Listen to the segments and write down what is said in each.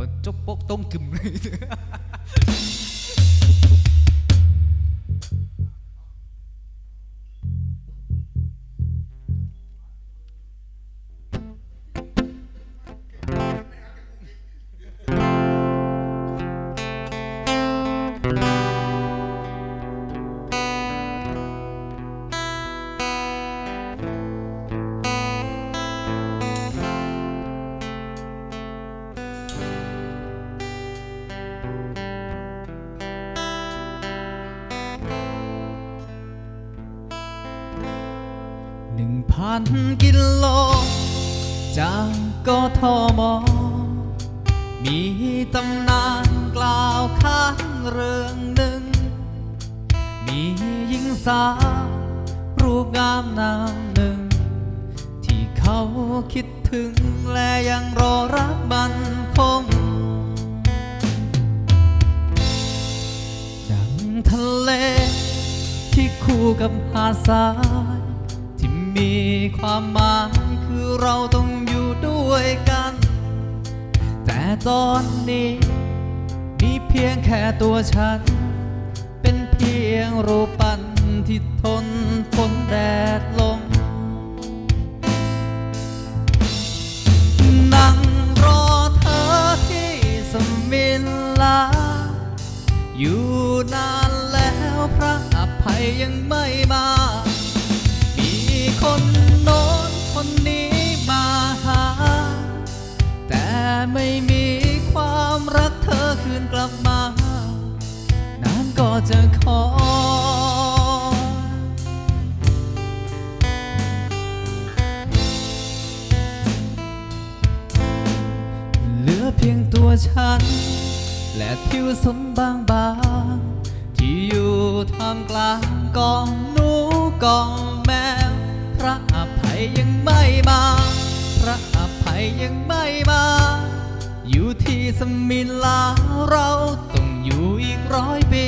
ปิดจกปกต้มกึมเลย พันกิโล จากกทม มีตำนานกล่าวค้างเรื่องหนึ่ง มีหญิงสาวรูปงามนามหนึ่ง ที่เขาคิดถึงและยังรอรักมันคง ดังทะเล ที่คู่กับหาดทราย มีความหมายคือเราต้องอยู่ด้วยกัน แต่ตอนนี้ มีเพียงแค่ตัวฉัน เป็นเพียงรูปปั้นที่ทนฝนแดดลมนั่งรอเธอที่สมิลลา อยู่นานแล้วพระอภัยยังไม่มา คนโน้นคนนี้มาหา แต่ไม่มีความรักเธอคืนกลับมานานก็จะขอเหลือเพียงตัวฉัน และทิวสนบางบางที่อยู่ท่ามกลางกองหนูกองแมวพ ระอภัยยังไม่มา พระอภัยยังไม่มา อยู่ที่สมิลาเราต้องอยู่อีกร้อยปี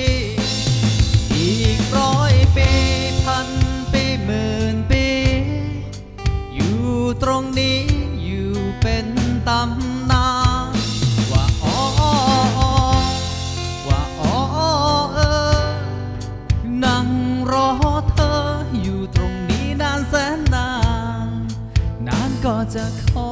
านก็จะคอยอื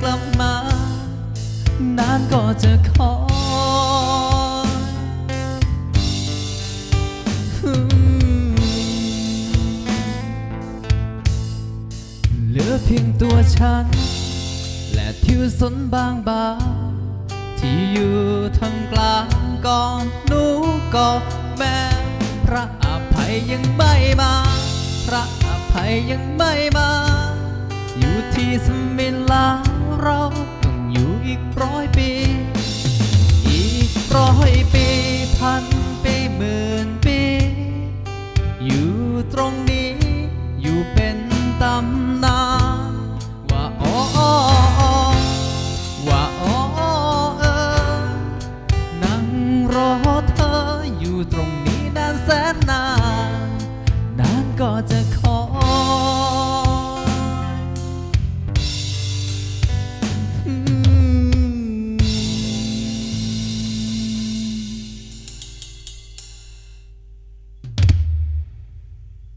กลับมา นานก็จะคอยอืมเหลือเพียงตัวฉัน และทิวสนบางบางๆที่อยู่ทำกลางกองหนูกองแม่พระอภัยยังไม่มา พระอภัยยังไม่มา อยู่ที่สมิลา เราต้องอยู่อีกร้อยปี อีกร้อยปีพันปีหมื่นปี อยู่ตรงนี้อยู่เป็นตำนานว่าอ๋อว่าอ้อเออนั่งรอเธออยู่ตรงนี้ด้านแสน